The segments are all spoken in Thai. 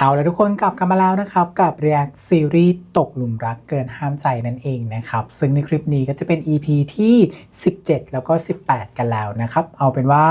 เอาล้วทุกคนกลับกันมาแล้วนะครับ กับ React ซีรีส์ตกหลุมรักเกินห้ามใจนั่นเองนะครับ ซึ่งในคลิปนี้ก็จะเป็น EP ที่ 17 แล้วก็ 18 กันแล้วนะครับ เอาเป็นว่า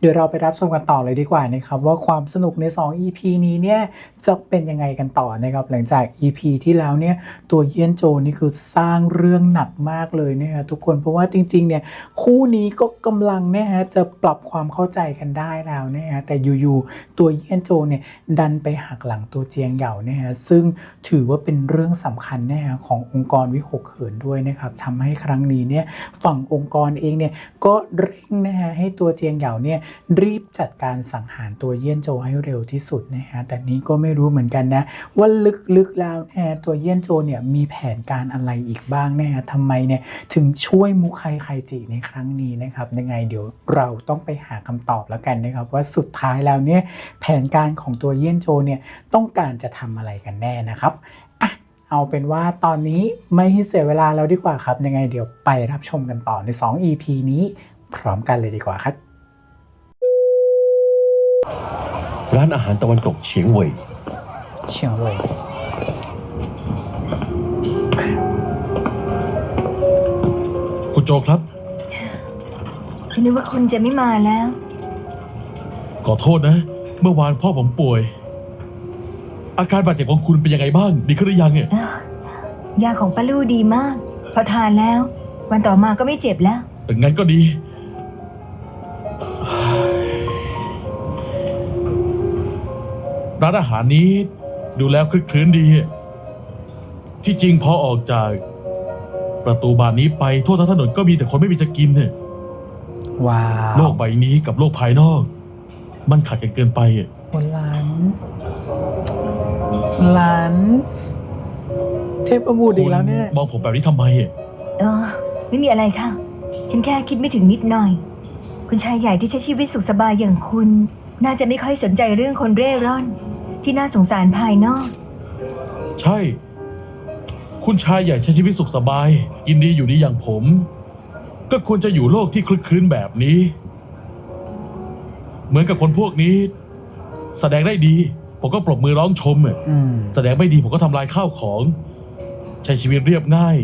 เดี๋ยวเราไปรับชมกันต่อเลยดีกว่านะครับว่าความสนุกใน 2 EP นี้เนี่ยจะเป็นยังไงกันต่อนะครับ หลังจาก EP ที่แล้วเนี่ยตัวเยี่ยนโจนี่คือสร้างเรื่องหนักมากเลยนะฮะทุกคนเพราะว่าจริงๆเนี่ยคู่นี้ก็กำลังนะฮะจะปรับความเข้าใจกันได้แล้วนะฮะแต่อยู่ๆตัวเยี่ยนโจเนี่ยดันไปหักหลังตัวเจียงเหย่านะฮะซึ่งถือว่าเป็นเรื่องสำคัญนะฮะขององค์กรวิหกเหินด้วยนะครับทำให้ครั้งนี้เนี่ยฝั่งองค์กรเองเนี่ยก็เร่งนะฮะให้ตัวเจียงเหย่าเนี่ยรีบจัดการสังหารตัวเยี่ยนโจให้เร็วที่สุดนะฮะแต่นี้ก็ไม่รู้เหมือนกันนะว่าลึกๆแล้วนะฮะตัวเยี่ยนโจเนี่ยมีแผนการอะไรอีกบ้างนะฮะทำไมเนี่ยถึงช่วยมุคไคไคจิในครั้งนี้นะครับยังไงเดี๋ยวเราต้องไปหาคำตอบแล้วกันนะครับว่าสุดท้ายแล้วเนี่ยแผนการของตัวเยี่ยนโจเนี่ยต้องการจะทำอะไรกันแน่นะครับอะเอาเป็นว่าตอนนี้ไม่ให้เสียเวลาแล้วดีกว่าครับ ยังไงเดี๋ยวไปรับชมกันต่อใน 2 EP นี้พร้อมกันเลยดีกว่าครับ ร้านอาหารตะวันตกเฉียงเว่ยเชียงเลยคุณโจครับ ฉันนึกว่าคุณจะไม่มาแล้ว ขอโทษนะ เมื่อวานพ่อผมป่วย อาการบาดเจ็บของคุณเป็นยังไงบ้าง ดีขึ้นหรือยังเนี่ยยาของป้าลู่ดีมาก พอทานแล้ว วันต่อมาก็ไม่เจ็บแล้ว งั้นก็ดี ร้านอาหารนี้ดูแล้วคลึกคลื้นดี ที่จริงพอออกจาก ประตูบานนี้ไปทั่วทั้งถนนก็มีแต่คนไม่มีจะกินเนี่ยว้าโลวกใบนี้กับโลกภายนอก มันขัดกันเกินไปอะคนล้า นล้าน เทพบุตรอีกแล้วเนี่ยคุณมองผมแบบนี้ทำไมอะเออ ไม่มีอะไรค่ะ ฉันแค่คิดไม่ถึงนิดหน่อย คุณชายใหญ่ที่ใช้ชีวิตสุขสบายอย่างคุณ น่าจะไม่ค่อยสนใจเรื่องคนเร่ร่อน ที่น่าสงสารภายนอก ใช่ คุณชายใหญ่ใช้ชีวิตสุขสบาย กินดีอยู่ดีอย่างผม ก็ควรจะอยู่โลกที่คลึกคลื้นแบบนี้ เหมือนกับคนพวกนี้ แสดงได้ดี ผมก็ปรบมือร้องชมอะอืมแสดงไม่ดีผมก็ทำลายข้าวของ ใช้ชีวิตเรียบง่าย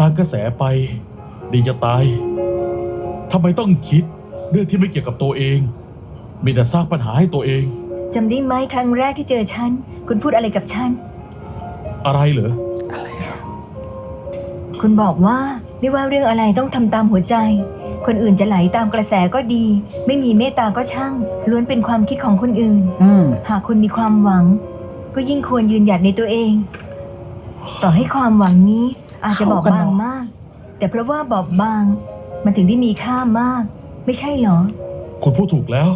ตามกระแสไป ดีจะตายทำไมต้องคิดเรื่องที่ไม่เกี่ยวกับตัวเอง มีแต่สร้างปัญหาให้ตัวเอง จำได้ไหมครั้งแรกที่เจอฉัน คุณพูดอะไรกับฉัน อะไรเหรออะไรอะคุณบอกว่าไม่ว่าเรื่องอะไรต้องทำตามหัวใจ คนอื่นจะไหลตามกระแสก็ดี ไม่มีเมตตาก็ช่าง ล้วนเป็นความคิดของคนอื่น อืม หากคุณมีความหวัง ก็ยิ่งควรยืนหยัดในตัวเอง ต่อให้ความหวังนี้อาจจะบอบบางมาก แต่เพราะว่าบอบบาง มันถึงได้มีค่ามาก ไม่ใช่เหรอ คุณพูดถูกแล้ว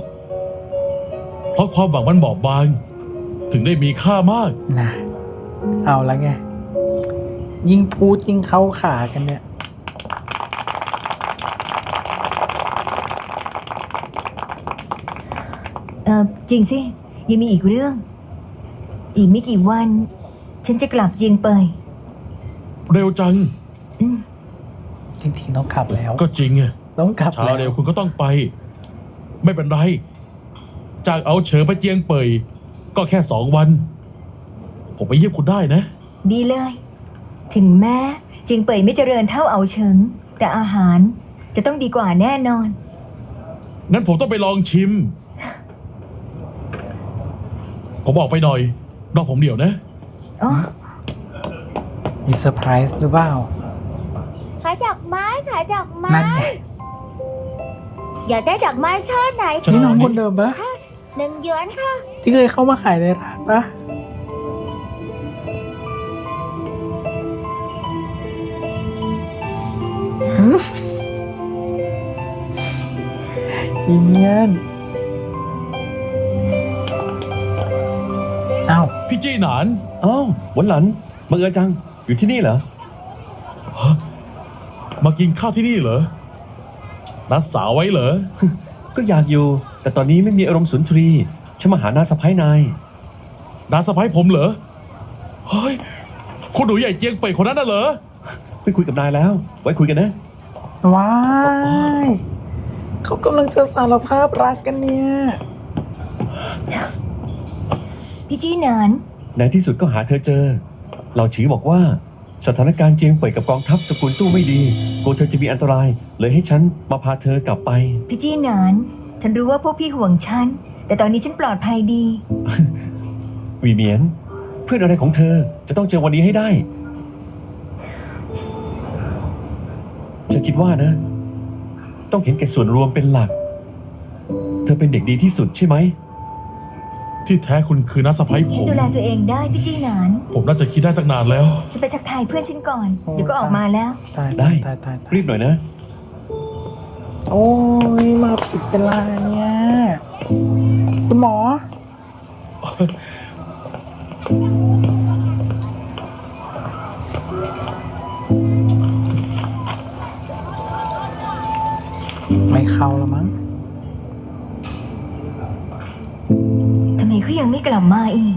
เพราะความหวังมันบอบบาง ถึงได้มีค่ามาก นะ เอาแล้วไง ยิ่งพูดยิ่งเข้าขากันเนี่ย เออจริงสิ ยังมีอีกเรื่อง อีกไม่กี่วัน ฉันจะกลับเจียงเปยเร็วจัง จริงๆต้องกลับแล้ว ก็จริงอะต้องกลับช้าแล้วเร็วคุณก็ต้องไป ไม่เป็นไร จากเอาเฉอไปเจียงเป่ยก็แค่สองวัน ผมไปเยี่ยมคุณได้นะ ดีเลย ถึงแม้เจียงเปยไม่เจริญเท่าเอาเฉิง แต่อาหารจะต้องดีกว่าแน่นอน งั้นผมต้องไปลองชิม ผมบอกไปหน่อยรอผมเดี๋ยวนะ อ๋อมีเซอร์ไพรส์หรือเปล่า ขายดอกไม้ขายดอกไม้ นั่นไงอยากได้ดอกไม้ช่อไหนใช่นี่น้องคนเดิมปะหนึ่งหยวนค่ะ ที่เคยเข้ามาขายในร้านปะอีเนียน พี่จี้หนาน อ้าวหวันหลันบังเอิญจัง อยู่ที่นี่เหรอ มากินข้าวที่นี่เหรอ นัดสาวไว้เหรอ ก็อยากอยู่ แต่ตอนนี้ไม่มีอารมณ์สุนทรีฉันมาหาน้าสะพ้ายนาย น้าสะพ้ายผมเหรอ เฮ้ยคุณหนูใหญ่เจียงเป่ยคนนั้นน่ะเหรอไปคุยกับนายแล้ว ไว้คุยกันนะ ว้ายเขากำลังจะสารภาพรักกันเนี่ย พี่จี้หนาน ในที่สุดก็หาเธอเจอ เราฉีบอกว่าสถานการณ์เจียงเป่ยกับกองทัพตระกูลตู้ไม่ดีกลัวเธอจะมีอันตราย เลยให้ฉันมาพาเธอกลับไป พี่จี้หนาน ฉันรู้ว่าพวกพี่ห่วงฉัน แต่ตอนนี้ฉันปลอดภัยดี วีเมียน เพื่อนอะไรของเธอจะต้องเจอวันนี้ให้ได้ ฉันคิดว่านะ ต้องเห็นแก่ส่วนรวมเป็นหลัก เธอเป็นเด็กดีที่สุดใช่ไหม ที่แท้คุณคือน้าสะพ้ยผฉันมดูแลตัวเองได้พี่จี้หนาน ผมน่าจะคิดได้ตั้งนานแล้ว จะไปทักทายเพื่อนฉันก่อนเดี๋ยวก็ออกมาแล้ว ตายได้ ตายตายตายรีบหน่อยนะ โอ้ยมาผิดเวลาเนี่ย คุณหมอ กลับมาอีก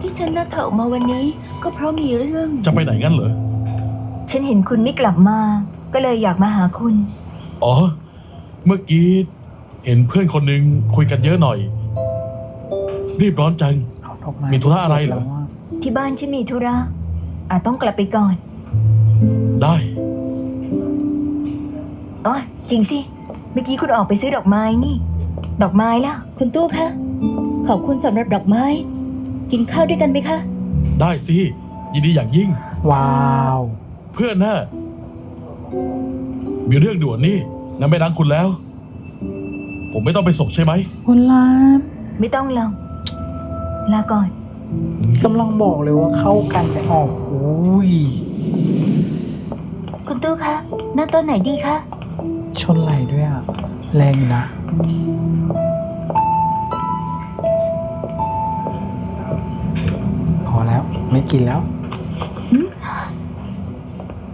ที่ฉันนัดเธอออกมาวันนี้ ก็เพราะมีเรื่อง จะไปไหนงั้นเหรอ ฉันเห็นคุณไม่กลับมา ก็เลยอยากมาหาคุณ อ๋อ เมื่อกี้ เห็นเพื่อนคนหนึ่งคุยกันเยอะหน่อย รีบร้อนจัง เอาดอกไม้มีธุระอะไรเหรอแล้วะที่บ้านฉันมีธุระอาจต้องกลับไปก่อน ได้ อ๋อจริงสิ เมื่อกี้คุณออกไปซื้อดอกไม้นี่ ดอกไม้ล่ะคุณตู้คะ ขอบคุณสำหรับดอกไม้ กินข้าวด้วยกันไหมคะ ได้สิ ยินดีอย่างยิ่ง ว้าว เพื่อนน่ะมีเรื่องด่วนนี่น้าไม่รังคุณแล้ว ผมไม่ต้องไปส่งใช่ไหมคุณลานไม่ต้องลองลาก่อน กำลังบอกเลยว่าเข้ากันแต่ออกอุ้ย คุณตู้คะนั่งต้นไหนดีคะ ชนไหลด้วยอะ แรงอยู่นะ พอแล้วไม่กินแล้ว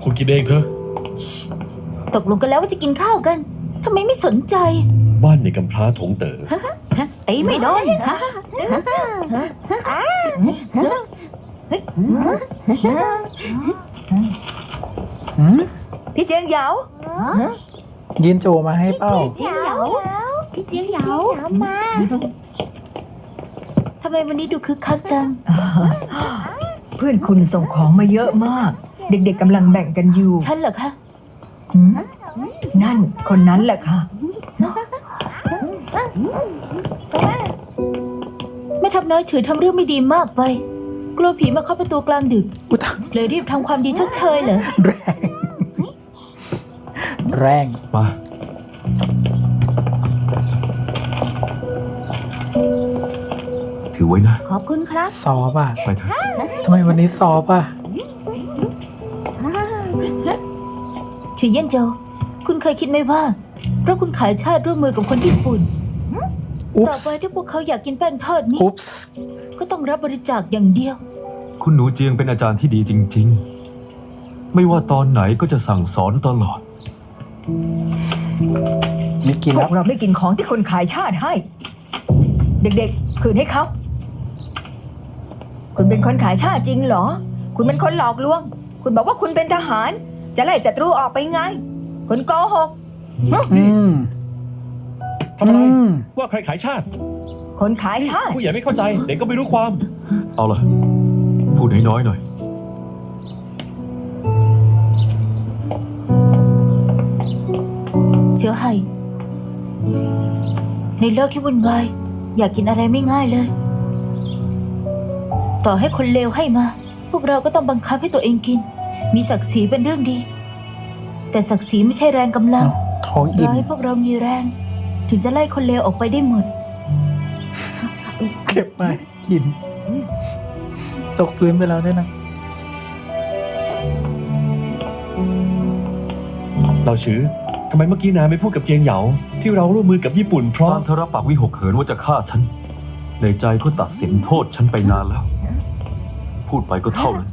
คุณกินเองเถอะ ตกลงกันแล้วว่าจะกินข้าวกันทำไมไม่สนใจ บ้านในกำพร้าถงเต๋อ ตีไม่โดนหืมพี่เจียงเหยา ยืนโจมาให้เป้า เจียงเหยาพี่เจียงเหยามาทำไมวันนี้ดูคึกคักจัง เพื่อนคุณส่งของมาเยอะมาก เด็กๆกำลังแบ่งกันอยู่ ฉันเหรอคะหืมนั่นคนนั้นแหละค่ะแม่ทับน้อยเฉยทำเรื่องไม่ดีมากไป กลัวผีมาเคาะประตูกลางดึก อุยตายเลยรีบทำความดีชดเชยเหรอแรง แรงมาถือไว้นะ ขอบคุณครับ ซอฟอะไปเถอะทำไมวันนี้ซอฟอะชื่อเย็นเจาคุณเคยคิดไหมว่า เพราะคุณขายชาติร่วมมือกับคนญี่ปุ่น อุ๊ปต่อไปส์ถ้าพวกเขาอยากกินแป้งทอดนี้ อุ๊ปส์ก็ต้องรับบริจาคอย่างเดียว คุณหนูเจียงเป็นอาจารย์ที่ดีจริง ๆ ไม่ว่าตอนไหนก็จะสั่งสอนตลอด ไม่กินพแล้ววกเราไม่กินของที่คนขายชาติให้ เด็กๆ คืนให้เขาคุณเป็นคนขายชาติจริงเหรอ คุณเป็นคนหลอกลวง คุณบอกว่าคุณเป็นทหาร จะไล่ศัตรูออกไปไงคุณโกหกอืมทำอะไรอืมว่าใครขายชาติ คนขายชาติ ผู้ใหญ่ไม่เข้าใจ เด็กก็ไม่รู้ความ เอาล่ะ พูดน้อยๆหน่อย สียวไห่ในโลกที่วุ่นวายอยากกินอะไรไม่ง่ายเลย ต่อให้คนเลวให้มา พวกเราก็ต้องบังคับให้ตัวเองกิน มีศักดิ์ศรีเป็นเรื่องดี แต่ศักดิ์ศรีไม่ใช่แรงกำลังท้องรอิ่อมให้พวกเรามีแรง ถึงจะไล่คนเลวออกไปได้หมด เก็บมาให้กิน ตกพื้นไปแล้วด้วยนะ เราชื่อทำไมเมื่อกี้นายไม่พูดกับเจียงเหยาที่เราร่วมมือกับญี่ปุ่นเพตราะอนเธอรับปากวิหกเหินว่าจะฆ่าฉัน ในใจก็ตัดสินโทษฉันไปนานแล้ว พูดไปก็เท่านั้น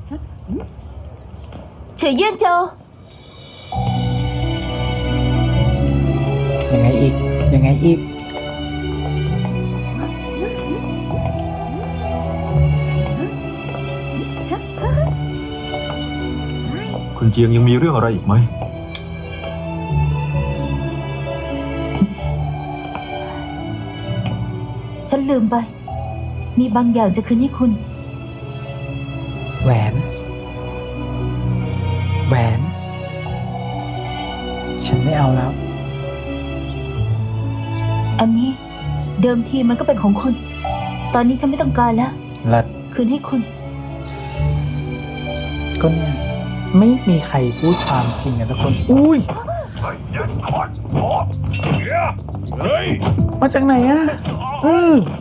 เฉยเยี่ยนเจอยังไงอีก ยังไงอีก คุณเจียงยังมีเรื่องอะไรอีกไหม ลืมไป มีบางอย่างจะคืนให้คุณ แหวน แหวน ฉันไม่เอาแล้ว อันนี้เดิมทีมันก็เป็นของคุณ ตอนนี้ฉันไม่ต้องการแล้ว และคืนให้คุณ ก็เนี่ยไม่มีใครพูดความจริงกันทุกคน อุ้ยเฮ้ย มาจากไหนอะเออ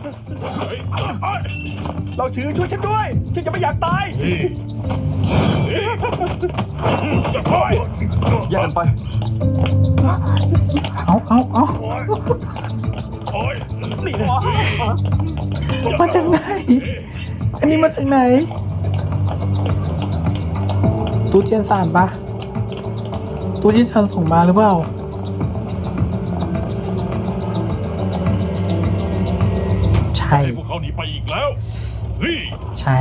เรา ชื่อช่วยฉันด้วย ฉันจะไม่อยากตายแยกกันไป เอาเอาเอานี่นะมาจากไหน อันนี้มาจากไหน ตูเจียนสานปะตูเจียนสานส่งมาหรือเปล่าใช่ ใช่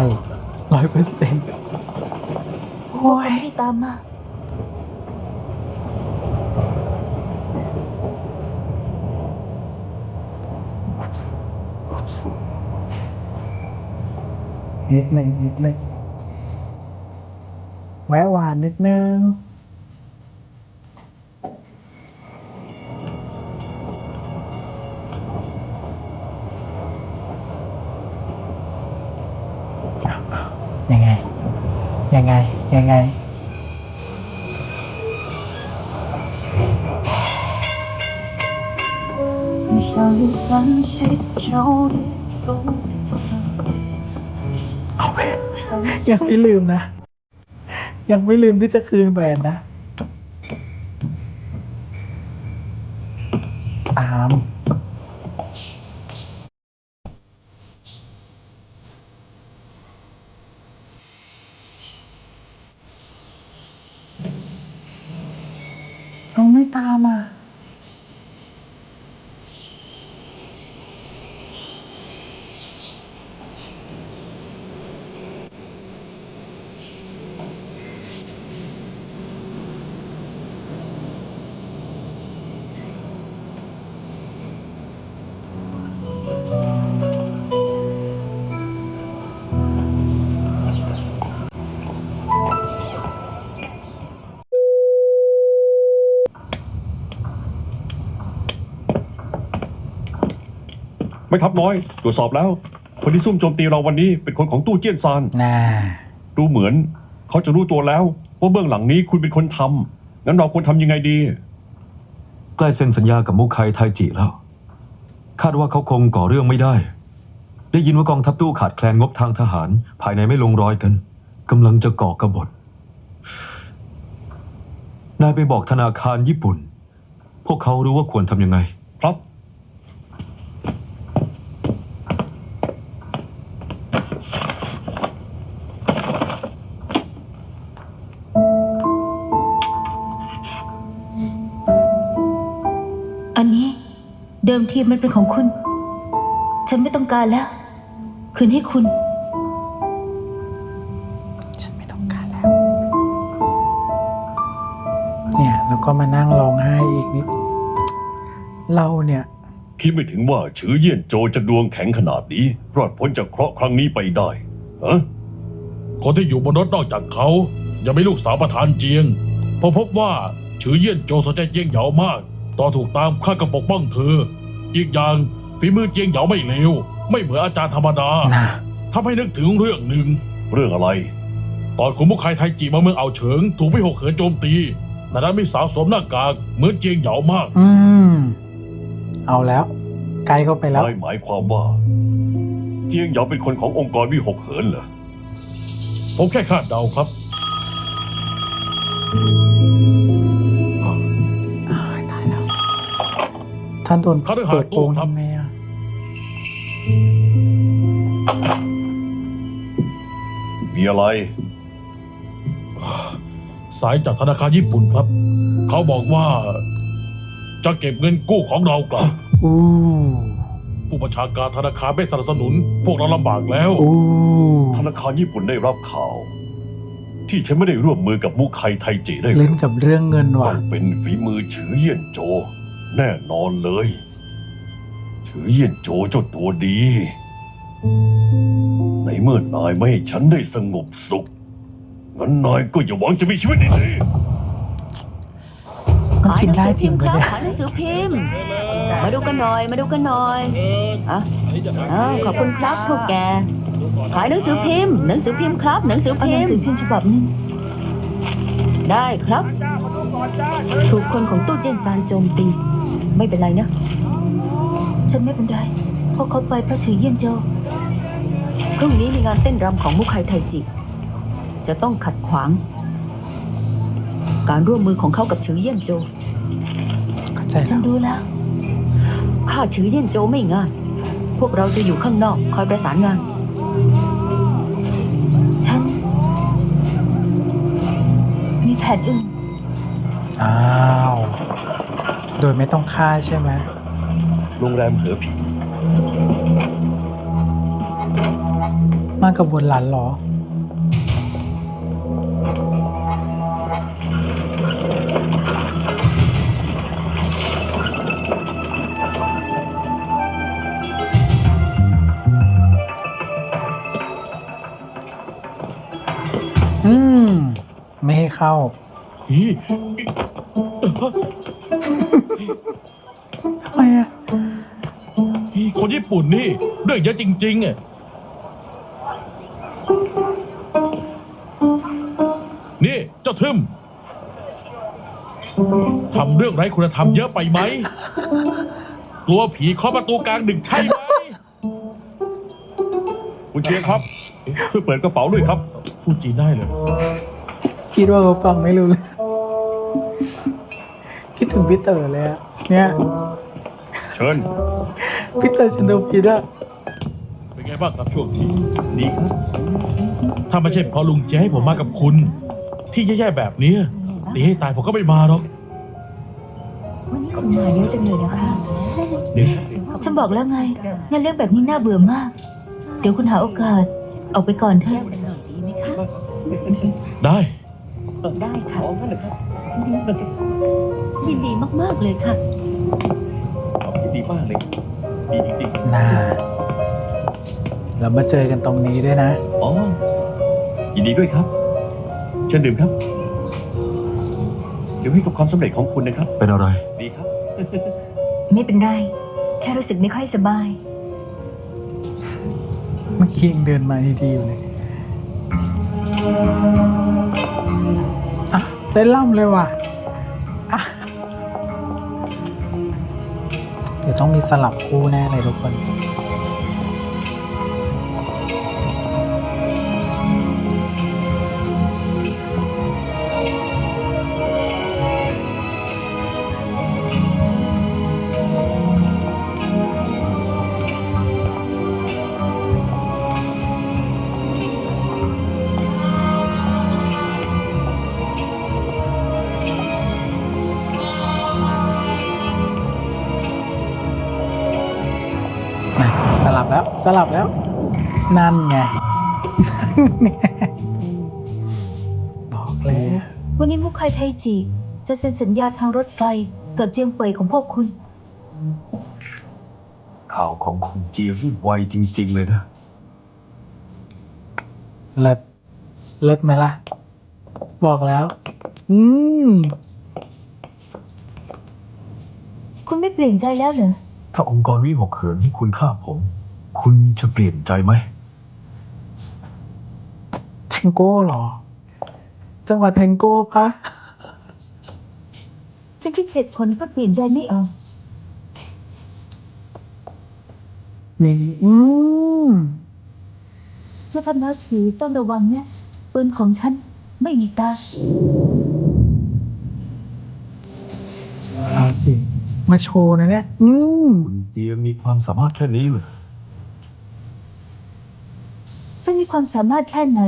ร้อยเปอร์เซ็นต์โอ้ยไม่ตามมา นิดหนึ่งนิดหนึ่งแวะหวานนิดนึงยังไง ยังไง เอาไปยังไม่ลืมนะ ยังไม่ลืมที่จะคืนแหวนนะตาม ไม่ทับน้อยตรวจสอบแล้ว คนที่ซุ่มโจมตีเราวันนี้เป็นคนของตู้เจี้ยนซานน่าดูเหมือน เขาจะรู้ตัวแล้ว ว่าเบื้องหลังนี้คุณเป็นคนทำงั้นเราควรทำยังไงดี ใกล้เซ็นสัญญากับมุคไคไทจิแล้ว คาดว่าเขาคงก่อเรื่องไม่ได้ ได้ยินว่ากองทัพตู้ขาดแคลนงบทางทหาร ภายในไม่ลงรอยกันกำลังจะก่อกบฏนายไปบอกธนาคารญี่ปุ่น พวกเขารู้ว่าควรทำยังไง เดิมทีมันเป็นของคุณ ฉันไม่ต้องการแล้ว คืนให้คุณ ฉันไม่ต้องการแล้ว เนี่ยแล้วก็มานั่งร้องไห้อีกนิด เราเนี่ยคิดไม่ถึงว่าชือเยี่ยนโจจะดวงแข็งขนาดนี้ รอดพ้นจากเคราะห์ครั้งนี้ไปได้ฮะคนที่อยู่บนรถนอกจากเขายังไม่ลูกสาวประธานเจียงเพอพบว่าฉือเยี่ยนโจสนใจเจียงเหยามากต่อถูกตามข้าก็ปกป้องเธอ อีกอย่างฝีมือเจียงเหยาไม่เลวไม่เหมือนอาจารย์ธรรมดานะทำให้นึกถึงเรื่องหนึ่ง เรื่องอะไร ตอนขุนมุกไคไทจิมาเมืองเอาเฉิง ถูกไม่หกเหินโจมตีแต่นั้นมีสาวสวมหน้ากากเหมือนเจียงเหยามาก อืม เอาแล้วไกลเข้าไปแล้ว ไม่หมายความว่า เจียงเหยาเป็นคนขององค์กรวิหกเหินเหรอผมแค่คาดเดาครับ ท่านโดนเขาต้องหาเปิดโปงตู้ครับทำไงอะมีอะไร สายจากธนาคารญี่ปุ่นครับ เขาบอกว่า จะเก็บเงินกู้ของเรากลับอู้ผู้บัญชาการธนาคารไม่สนับสนุน พวกเราลำบากแล้วอู้ธนาคารญี่ปุ่นได้รับข่าว ที่ฉันไม่ได้ร่วมมือกับมุคไคไทจิได้เล่นกับเรื่องเงินต้ว่ะองเป็นฝีมือฉือเยี่ยนโจ แน่นอนเลย ถือเยี่ยนโจเจ้าตัวดี ในเมื่อนายไม่ให้ฉันได้สงบสุข งั้นนายก็อย่าหวังจะมีชีวิตดีมันกินได้จริงไหมครับเนี่ยขายหนังสือพิมพ์ มาดูกันหน่อย มาดูกันหน่อยอะเออขอบคุณครับเท่าแก ขายหนังสือพิมพ์ หนังสือพิมพ์ครับ หนังสือเอาหพินังมสือพ์พิมพ์ฉบับหนึงได้ครับ ถูกคนของตู้เจนซานโจมตี ไม่เป็นไรนะ ฉันไม่เป็นไรเพราะเขาไปเพราะถือเยี่ยนโจพรุ่งนี้มีงานเต้นรำของมุคไคไทจิ จะต้องขัดขวาง การร่วมมือของเขากับฉือเยี่ยนโจเข้าใจฉัแล้นวรู้แล้ว ข้าฉือเยี่ยนโจไม่ง่าย พวกเราจะอยู่ข้างนอกคอยประสานงาน ฉัน มีแผนอื่นอ้าว โดยไม่ต้องฆ่าใช่ไหมๆโรงแรมเหอผี มากับวนหลันเหรอ อืม ไม่ให้เข้า อี ทำไมอะอีคนญี่ปุ่นนี่เรื่องเยอะจริงๆอะนี่เจ้าทึมทำเรื่องไร้คุณธรรมเยอะไปไหมกลัวผีเคาะประตูกลางดึกใช่ไหม คุณเชียงครับ ช่วยเปิดกระเป๋าด้วยครับ พูดจีนได้เลย คิดว่าเขาฟังไม่รู้เลย คิดถึงพี่เต๋อเลยอะเนี่ยเชิญพี่เต๋อชันโดพิดอะเป็นไงบ้างครับช่วงนี้ดีครับ ถ้าไม่ใช่เพราะลุงเจให้ผมมากับคุณ ที่แย่ๆแบบนี้ตีให้ตายผมก็ไม่มาหรอกวันนี้คนมาเยอะจังเลยนะคะฉันบอกแล้วไง งานเรื่องแบบนี้น่าเบื่อมาก เดี๋ยวคุณหาโอกาส ออกไปก่อนเถอะดีไหมคะได้ ได้ค่ะ ยินดีมากๆเลยค่ะดีมากเลย ดีจริงน่าแล้วมาเจอกันตรงนี้ด้วยนะ ๆ อ๋อ ยินดีด้วยครับ เชิญดื่มครับ เดี๋ยวให้กับความสำเร็จของคุณนะครับ เป็นอะไร ดีครับ ไม่เป็นไร แค่รู้สึกไม่ค่อยสบาย เมื่อกี้ยังเดินมาดีๆอยู่เลยอะเต้นล่ำเลยว่ะ ต้องมีสลับคู่แน่เลยทุกคน สลับแล้ว นั่นไง บอกเลยวันนี้มุคไคไทจิ จะเซ็นสัญญาทางรถไฟกับเจียงเป่ยของพวกคุณ ข่าวของคุณเจียวุ่นวายจริง ๆ เลยนะ เลิศเลิศไหมล่ะ บอกแล้ว อืม คุณไม่เปลี่ยนใจแล้วเหรอ ถ้าองค์กรวิหกเหินให้คุณฆ่าผม คุณจะเปลี่ยนใจไหม แทงโก้เหรอ จังหวะแทงโก้ปะฉันคิดเหตุผลก็เปลี่ยนใจไม่ออกนี่อืมเมื่อท่านน้าฉีต้องระวังเนี่ยปืนของฉันไม่มีตาเอาสิ มาโชว์นะเนี่ย อืม คุณเจียมีความสามารถแค่นี้เลย ฉันมีความสามารถแค่ไหน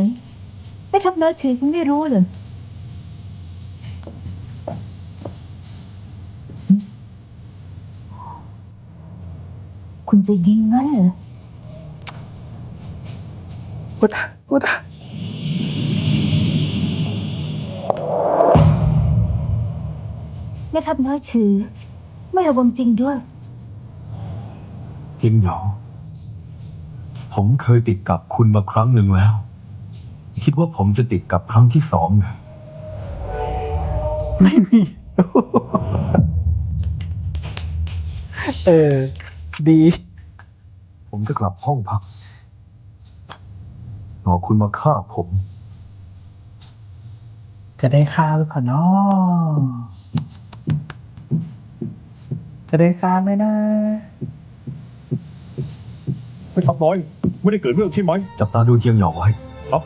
ไม่ทับน้าฉีคุณไม่รู้เหรอคุณจะยิงงั้นเหรอพูดอะพูดอะแม่ทัพน้อยชื่อไม่ระวังจริงด้วย จริงเหรอ ผมเคยติดกับคุณมาครั้งหนึ่งแล้ว คิดว่าผมจะติดกับครั้งที่สองนะไม่มี เออ ดี ผมจะกลับห้องพักรอคุณมาฆ่าผม จะได้ค่าหรือเปล่าเนาะจะได้ค่าไหมนะ ไม่ทับน้อย ไม่ได้เกิดเรื่องใช่ไหมจับตาดูเจียงเหยาไว้ ครับ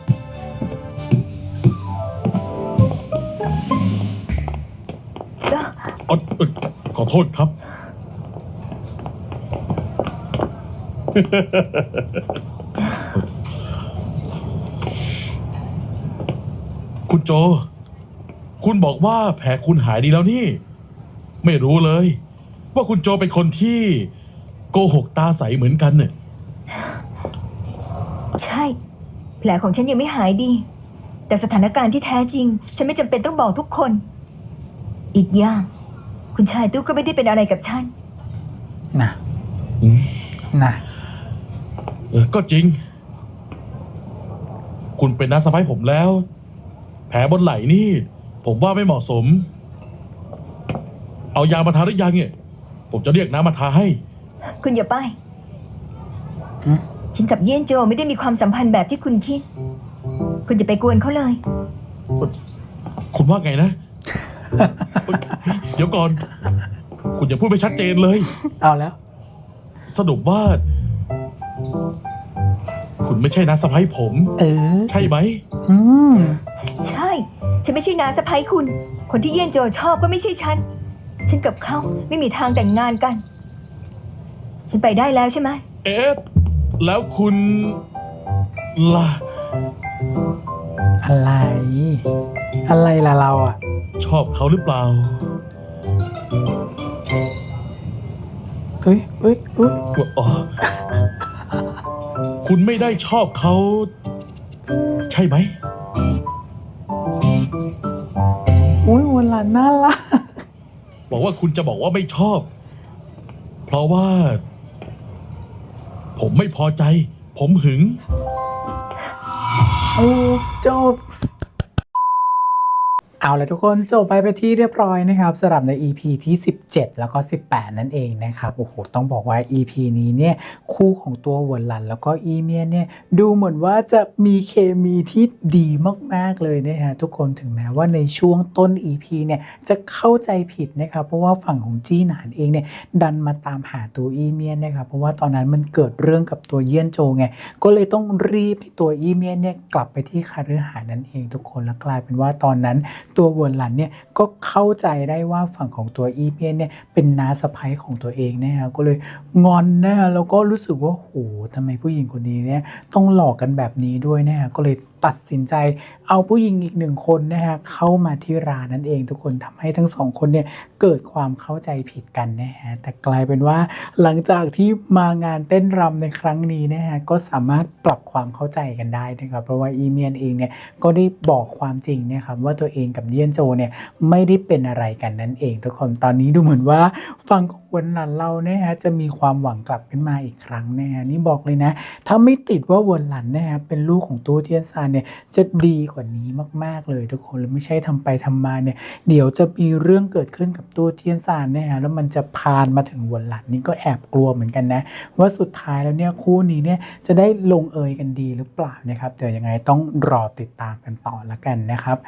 อ๋อเอ่อขอโทษครับ คุณโจ คุณบอกว่าแผลคุณหายดีแล้วนี่ ไม่รู้เลย ว่าคุณโจเป็นคนที่โกหกตาใสเหมือนกันเนี่ย ใช่ แผลของฉันยังไม่หายดี แต่สถานการณ์ที่แท้จริง ฉันไม่จำเป็นต้องบอกทุกคน อีกอย่าง คุณชายตู้ก็ไม่ได้เป็นอะไรกับฉัน นะอืมนะเออก็จริง คุณเป็นน้าสะพ้ายผมแล้ว แผลบนไหล่นี่ ผมว่าไม่เหมาะสม เอายามาทาหรือยังเนี่ย ผมจะเรียกน้ามาทาให้ คุณอย่าไป ฉันกับเยี่ยนโจไม่ได้มีความสัมพันธ์แบบที่คุณคิด คุณอย่าไปกวนเขาเลย คุณว่าไงนะเอ้ยเดี๋ยวก่อน คุณอย่าพูดไม่ชัดเจนเลย เอาแล้ว สรุปว่า คุณไม่ใช่น้าสะพ้ายผม เออ ใช่ไหม อืมใช่ ฉันไม่ใช่น้าสะพ้ยคุณ คนที่เยี่ยนโจชอบก็ไม่ใช่ฉัน ฉันกับเขาไม่มีทางแต่งงานกัน ฉันไปได้แล้วใช่ไหม เอ๊ะ แล้วคุณล่ะ อะไร อะไรล่ะเราอะ ชอบเขาหรือเปล่าเอ้ยเอ้ยเอ้ยอ๋อคุณไม่ได้ชอบเขา ใช่ไหมอุ้ยวันหลานน่ารักบอกว่าคุณจะบอกว่าไม่ชอบ เพราะว่า ผมไม่พอใจ ผมหึง โอ้จบ เอาละทุกคนจบไปไปที่เรียบร้อยนะครับสำหรับใน EP ที่ 17 แล้วก็ 18 นั่นเองนะครับโอ้โหต้องบอกว่า EP นี้เนี่ยคู่ของตัววนหลัน แล้วก็อีเมียนเนี่ยดูเหมือนว่าจะมีเคมีที่ดีมาก ๆ เลยนะฮะทุกคนถึงแม้ว่าในช่วงต้น EP เนี่ยจะเข้าใจผิดนะครับเพราะว่าฝั่งของจี้หนานเองเนี่ยดันมาตามหาตัวอีเมียนนะครับเพราะว่าตอนนั้นมันเกิดเรื่องกับตัวเยี่ยนโจไงก็เลยต้องรีบให้ตัวอีเมียนเนี่ยกลับไปที่คาฤหานั่นเองทุกคนแล้วกลายเป็นว่าตอนนั้นตัววนหลันเนี่ยก็เข้าใจได้ว่าฝั่งของตัวอีเพียนเนี่ยเป็นน้าสะพ้ยของตัวเองนะฮะก็เลยงอนนะฮะแล้วก็รู้สึกว่าโหทำไมผู้หญิงคนนี้เนี่ยต้องหลอกกันแบบนี้ด้วยนะฮะก็เลย ตัดสินใจ เอาผู้หญิงอีกหนึ่งคนนะฮะเข้ามาที่ร้านนั่นเองทุกคนทำให้ทั้งสองคนเนี่ยเกิดความเข้าใจผิดกันนะฮะแต่กลายเป็นว่าหลังจากที่มางานเต้นรำในครั้งนี้นะฮะก็สามารถปรับความเข้าใจกันได้นะครับเพราะว่าอีเมียนเองเนี่ยก็ได้บอกความจริงนะครับว่าตัวเองกับเยี่ยนโจเนี่ยไม่ได้เป็นอะไรกันนั่นเอง ทุกคนตอนนี้ดูเหมือนว่าฝั่งของวันหลันเราเนี่ยฮะจะมีความหวังกลับขึ้นมาอีกครั้งนะฮะนี่บอกเลยนะ ถ้าไม่ติดว่าเวนหลันนะฮะเป็นลูกของตู้เทียนซานเนี่ยจะดีกว่านี้มาก ๆ เลยทุกคนแล้วไม่ใช่ทำไปทำมาเนี่ยเดี๋ยวจะมีเรื่องเกิดขึ้นกับตู้เทียนซานนะฮะแล้วมันจะพานมาถึงเวนหลันนี่ก็แอบกลัวเหมือนกันนะ ว่าสุดท้ายแล้วเนี่ยคู่นี้เนี่ยจะได้ลงเอยกันดีหรือเปล่านะครับเดี๋ยวยังไงต้องรอติดตามกันต่อละกันนะครับ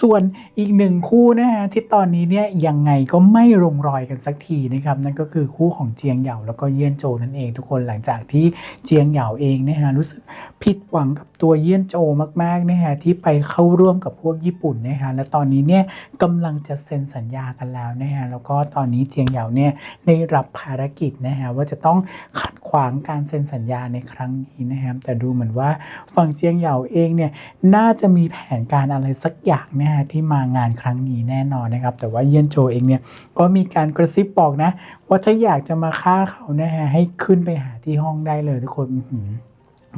ส่วนอีกหนึ่งคู่นะฮะที่ตอนนี้เนี่ยยังไงก็ไม่ลงรอยกันสักทีนะครับนั่นก็คือคู่ของเจียงเหยาแล้วก็เยี่ยนโจนั่นเองทุกคนหลังจากที่เจียงเหยาเองนะฮะรู้สึกผิดหวังกับตัวเยี่ยนโจมากๆนะฮะที่ไปเข้าร่วมกับพวกญี่ปุ่นนะฮะและตอนนี้เนี่ยกำลังจะเซ็นสัญญากันแล้วนะฮะแล้วก็ตอนนี้เจียงเหยาเนี่ยได้รับภารกิจนะฮะว่าจะต้องขัดขวางการเซ็นสัญญาในครั้งนี้นะครับแต่ดูเหมือนว่าฝั่งเจียงเหยาเองเนี่ยน่าจะมีแผนการอะไรสักอย่างนะฮะที่มางานครั้งนี้แน่นอนนะครับ แต่ว่าเยี่ยนโจเองเนี่ยก็มีการกระซิบบอกนะ ว่าถ้าอยากจะมาฆ่าเขานะฮะให้ขึ้นไปหาที่ห้องได้เลยทุกคน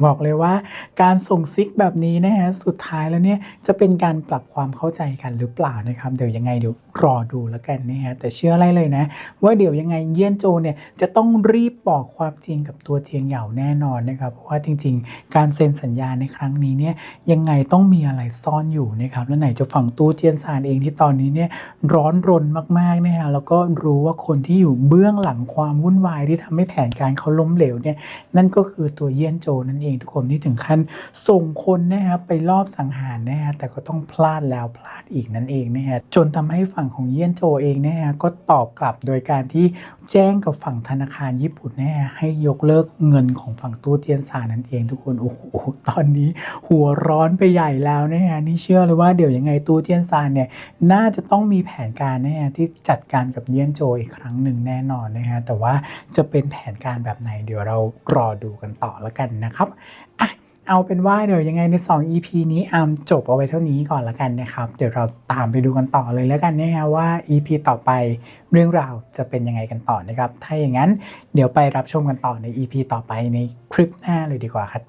บอกเลยว่าการส่งซิกแบบนี้นะฮะสุดท้ายแล้วเนี่ยจะเป็นการปรับความเข้าใจกันหรือเปล่านะครับ เดี๋ยวยังไงเดี๋ยวรอดูแล้วกันนะฮะแต่เชื่ออะไรเลยนะ ว่าเดี๋ยวยังไงเยี่ยนโจเนี่ยจะต้องรีบบอกความจริงกับตัวเจียงเหยาแน่นอนนะครับเพราะว่าจริง ๆ การเซ็นสัญญาในครั้งนี้เนี่ยยังไงต้องมีอะไรซ่อนอยู่นะครับแล้วไหนจะฝั่งตู้เจียนซานเองที่ตอนนี้เนี่ยร้อนรนมากๆนะฮะแล้วก็รู้ว่าคนที่อยู่เบื้องหลังความวุ่นวายที่ทำให้แผนการเขาล้มเหลวเนี่ยนั่นก็คือตัวเยี่ยนโจนั่นเองทุกคนที่ถึงขั้นส่งคนนะครับไปรอบสังหารนะฮะแต่ก็ต้องพลาดแล้วพลาดอีกนั่นเองนะฮะจนทำให้ฝั่งของเยี่ยนโจเองนะฮะก็ตอบกลับโดยการที่แจ้งกับฝั่งธนาคารญี่ปุ่นนะฮะให้ยกเลิกเงินของฝั่งตู้เทียนซานนั่นเองทุกคนโอ้โหตอนนี้หัวร้อนไปใหญ่แล้วนะฮะนี่เชื่อเลยว่าเดี๋ยวยังไงตู้เทียนซานเนี่ยน่าจะต้องมีแผนการนะฮะที่จัดการกับเยี่ยนโจอีกครั้งหนึ่งแน่นอนนะฮะแต่ว่าจะเป็นแผนการแบบไหนเดี๋ยวเรารอดูกันต่อแล้วกันนะครับอะ เอาเป็นว่าเดี๋ยวยังไงใน 2 EP นี้อามจบเอาไว้เท่านี้ก่อนละกันนะครับ เดี๋ยวเราตามไปดูกันต่อเลยแล้วกันนะฮะว่า EP ต่อไปเรื่องราวจะเป็นยังไงกันต่อนะครับ ถ้าอย่างนั้นเดี๋ยวไปรับชมกันต่อใน EP ต่อไปในคลิปหน้าเลยดีกว่าครับ